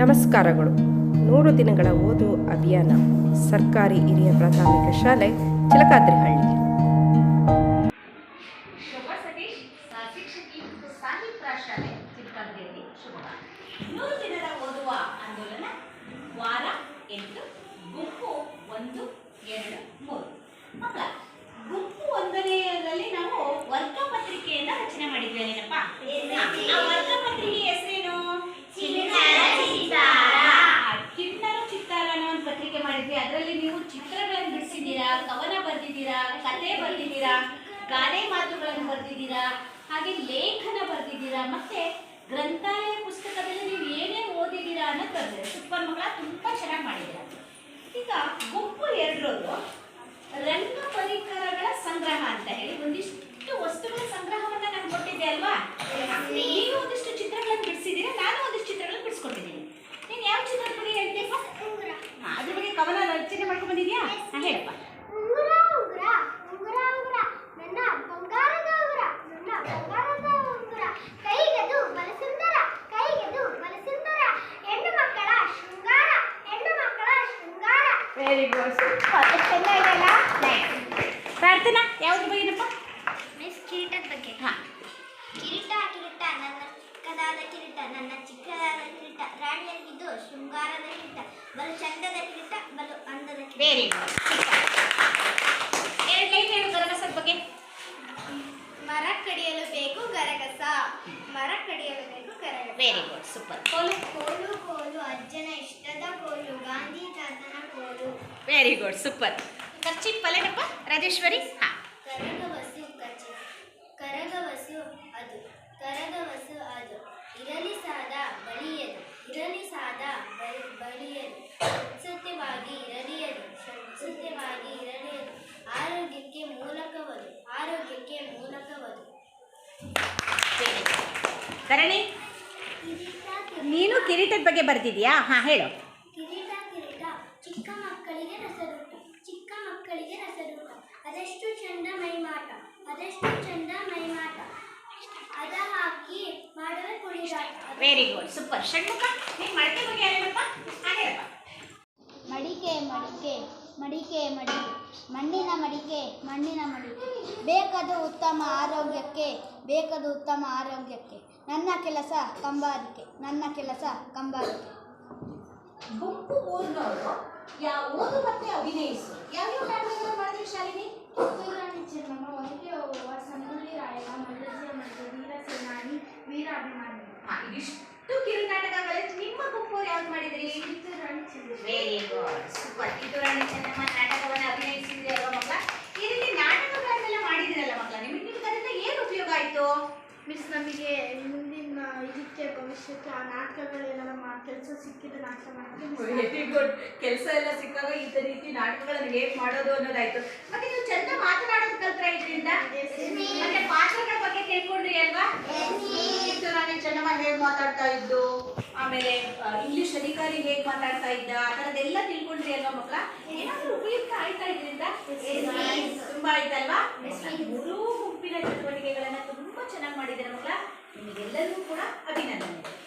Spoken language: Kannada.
ನಮಸ್ಕಾರಗಳು. ನೂರು ದಿನಗಳ ಓದು ಅಭಿಯಾನ ಸರ್ಕಾರಿ ಹಿರಿಯ ಪ್ರಾಥಮಿಕ ಶಾಲೆ ಚಿಲಕಾದ್ರಿಹಳ್ಳಿ. ಗುಂಪು ನಾವು ರಚನೆ ಮಾಡಿದ್ವಿ ಏನಪ್ಪ ಬರೆದಿದ್ದೀರಾ? ಗಾದೆ ಮಾತುಗಳನ್ನು ಬರೆದಿದ್ದೀರಾ? ಹಾಗೆ ಲೇಖನ ಬರೆದಿದ್ದೀರಾ? ಮತ್ತೆ ಗ್ರಂಥಾಲಯ ಪುಸ್ತಕದಲ್ಲಿ ನೀವು ಏನೇ ಓದಿದ್ದೀರಾ ಅನ್ನೋ ಬರೆದಿದೆ. ಸೂಪರ್ ಮಗಳ ತುಂಬಾ ಚೆನ್ನಾಗಿ ಮಾಡಿದ್ದೀರಾ? ಈಗ ಗುಂಪು ಎರಡರದ್ದು ರಂಗ ಪರಿಕರಗಳ ಸಂಗ್ರಹ ಅಂತ ಹೇಳಿ ಒಂದಿಷ್ಟು ವಸ್ತುಗಳ ಸಂಗ್ರಹವನ್ನ ನಾನು ಕೊಟ್ಟಿದ್ದೆ ಅಲ್ವಾ? ನೀವು ಒಂದಿಷ್ಟು ಚಿತ್ರಗಳನ್ನು ಬಿಡಿಸಿದ್ದೀರಾ? ನಾನು ಒಂದಿಷ್ಟು ಚಿತ್ರಗಳನ್ನು ಬಿಡಿಸ್ಕೊಟ್ಟಿದ್ದೀನಿ ನೀನು ಯಾವ ಚಿತ್ರದ ಬಗ್ಗೆ ಹೇಳ್ತೀಯಪ್ಪ? ಅದ್ರ ಬಗ್ಗೆ ಕವನ ರಚನೆ ಮಾಡ್ಕೊಂಡ್ ಬಂದಿದ್ಯಾ? ಹೇಳಪ್ಪ. ವೆರಿ ಗುಡ್ ಚೆನ್ನಾಗಿದೆಯಲ್ಲ? ಪ್ರಾರ್ಥನಾ ಯಾವ್ದ್ರ ಬಗ್ಗೆನಪ್ಪ ಮಿಸ್ ಕಿರೀಟದ ಬಗ್ಗೆ. ಹಾ. ಕಿರೀಟ ಕಿರೀಟ ನನ್ನ ಚಿಕ್ಕದಾದ ಕಿರೀಟ ನನ್ನ ಚಿಕ್ಕದಾದ ಕಿರೀಟ ರಾಣಿಯಾಗಿದ್ದು ಶೃಂಗಾರದ ಕಿರೀಟ ಬಲು ಚಂದದ ಕಿರೀಟ ಬಲು ಅಂದದ ಕಿರೀಟ. ವೆರಿ ಗುಡ್ ಎರಡು ಲೈನ್ ಹೇಳು ಗರಗಸದ ಬಗ್ಗೆ. ಮರ ಕಡಿಯಲು ಬೇಕು ಗರಗಸ. ಮರ ಕಡಿಯಲು ಬೇಕು ಗರಗಸ. ವೆರಿ ಗುಡ್ ಸೂಪರ್ ಕೋಲು ಕೋಲು ಕೋಲು ಅಜ್ಜನ ಇಷ್ಟದ ಕೋಲು ಗಾಂಧಿ ತಾತನ ಕೋಲು ವೆರಿ ಗುಡ್ ಸೂಪರ್ ಕರ್ಚಿ ಪಲ್ಲೆನಪ್ಪ ರಾಜೇಶ್ವರಿ ಹಾ ಕರಗವಸು ಕಚ್ಚಿ ಕರಗವಸು ಅದು. ಕರಗವಸು ಅದು. ಇರಲಿ ಸಾದ ಬಳಿಯದು. ಇರಲಿ ಸಾದ ಬಳಿ ಬಳಿಯದು. ಸತ್ಯವಾಗಿ ಇರಲಿಯದು. ಸತ್ಯವಾಗಿ ಇರಲಿಯದು. ಆರೋಗ್ಯಕ್ಕೆ ಮೂಲಕವದು. ಆರೋಗ್ಯಕ್ಕೆ ಮೂಲಕವದು. ಧರಣಿ ನೀನು ಕಿರೀಟದ ಬಗ್ಗೆ ಬರ್ತಿದ್ಯಾ ಹಾ ಹೇಳು. ಕಿರೀಟ ಕಿರೀಟ ಚಿಕ್ಕ ಮಕ್ಕಳಿಗೆ ರಸದೂಟ ಚಿಕ್ಕ ಮಕ್ಕಳಿಗೆ ರಸದೂಟ ಅದೆಷ್ಟು ಚಂದ ಮೈಮಾಟ ಅದೆಷ್ಟು ಚಂದ ಮೈಮಾಟ ಅದ ಹಾಕಿ ಮಾಡುವ ಕುಣಿದಾಟ. ವೆರಿ ಗುಡ್ ಸೂಪರ್ ಷಣ್ಮುಖ ನೀನು ಮಡಿಕೆ ಬಗ್ಗೆ ಹೇಳಪ್ಪ? ಹಾ ಮಡಿಕೆ ಮಡಿಕೆ ಮಡಿಕೆ ಮಡಿಕೆ. ಮಣ್ಣಿನ ಮಡಿಕೆ ಮಣ್ಣಿನ ಮಡಿಕೆ. ಬೇಕದು ಉತ್ತಮ ಆರೋಗ್ಯಕ್ಕೆ ಬೇಕದು ಉತ್ತಮ ಆರೋಗ್ಯಕ್ಕೆ. ನನ್ನ ಕೆಲಸ ಕಂಬಾರಿಕೆ ನನ್ನ ಕೆಲಸ ಕಂಬಾರಿಕೆ. ಗುಂಪು ಓದಿನವರು ಯಾವ ಓದು ಮತ್ತೆ ಅಭಿನಯಿಸು ಯಾವ್ಯಾವ ನಾಟಕಗಳು ಮಾಡಿದ್ರಿ ಶಾಲಿನಿ ಕಿತ್ತೂರಾಣಿ ಚೆನ್ನಮ್ಮ ಒನಕೆ ಓವ ಸಂಗೊಳ್ಳಿ ರಾಯಣ್ಣ ಮಲ್ಲಜ್ಜಿಯ ಮಡಿಕೆ ವೀರ ಸೇನಾನಿ ವೀರಾಭಿಮಾನಿ. ಹಾ ಇದಿಷ್ಟು ಕಿರು ನಿಮ್ಮ ಗುಂಪು ಯಾವ್ದು ಮಾಡಿದ್ರಿ? Kittur Rani Chennamma very good super Kittur Rani Chennamma ನಾಟಕವನ್ನು ಅಭಿನಯಿಸಿದ್ರಿ ಅಲ್ವಾ ಮಕ್ಕಳ? ಈ ರೀತಿ ನಾಟಕಗಳನ್ನೆಲ್ಲ ಮಾಡಿದಿರಲ್ಲ ಮಕ್ಕಳ? ನಿಮಗೆ ನಿಮ್ಗೆ ಅದರಿಂದ ಏನು ಉಪಯೋಗ ಆಯ್ತು? ಮಿಸ್ ನಮಗೆ ಇದಕ್ಕೆ ಭವಿಷ್ಯಕ್ಕೆ ಆ ನಾಟಕಗಳೆಲ್ಲ ಕೆಲಸ ಸಿಕ್ಕಿದ ನಾಟಕ ಮಾಡಿ ವೆರಿ ಗುಡ್ ಕೆಲಸ ಎಲ್ಲ ಸಿಕ್ಕಾಗ ಈ ರೀತಿ ನಾಟಕಗಳನ್ನು ಹೇಗೆ ಮಾಡೋದು ಅನ್ನೋದಾಯ್ತು. ಮತ್ತೆ ನೀವು ಚಂದ ಮಾತನಾಡೋದು ಕಲ್ತ್ರ ಇದರಿಂದ? ಮತ್ತೆ ಪಾತ್ರಗಳ ಬಗ್ಗೆ ತಿಳ್ಕೊಂಡ್ರಿ ಅಲ್ವಾ? ನಾನು ಚೆನ್ನಮ್ಮ ಹೇಗೆ ಮಾತಾಡ್ತಾ ಇದ್ದು ಆಮೇಲೆ ಇಂಗ್ಲಿಷ್ ಅಧಿಕಾರಿ ಹೇಗೆ ಮಾತಾಡ್ತಾ ಇದ್ದ ಆ ಥರದ್ದೆಲ್ಲ ತಿಳ್ಕೊಂಡ್ರಿ ಅಲ್ವಾ ಮಕ್ಕಳ? ಏನಾದ್ರು ಉಪಯುಕ್ತ ಆಯ್ತಾ ಇದರಿಂದ? ತುಂಬಾ ಆಯ್ತಲ್ವಾ? ಮೂರೂ ಗುಂಪಿನ ಚಟುವಟಿಕೆಗಳನ್ನ ತುಂಬಾ ಚೆನ್ನಾಗಿ ಮಾಡಿದ್ದೀರ ಮಕ್ಕಳ? ನಿಮಗೆಲ್ಲರಿಗೂ ಕೂಡ ಅಭಿನಂದನೆ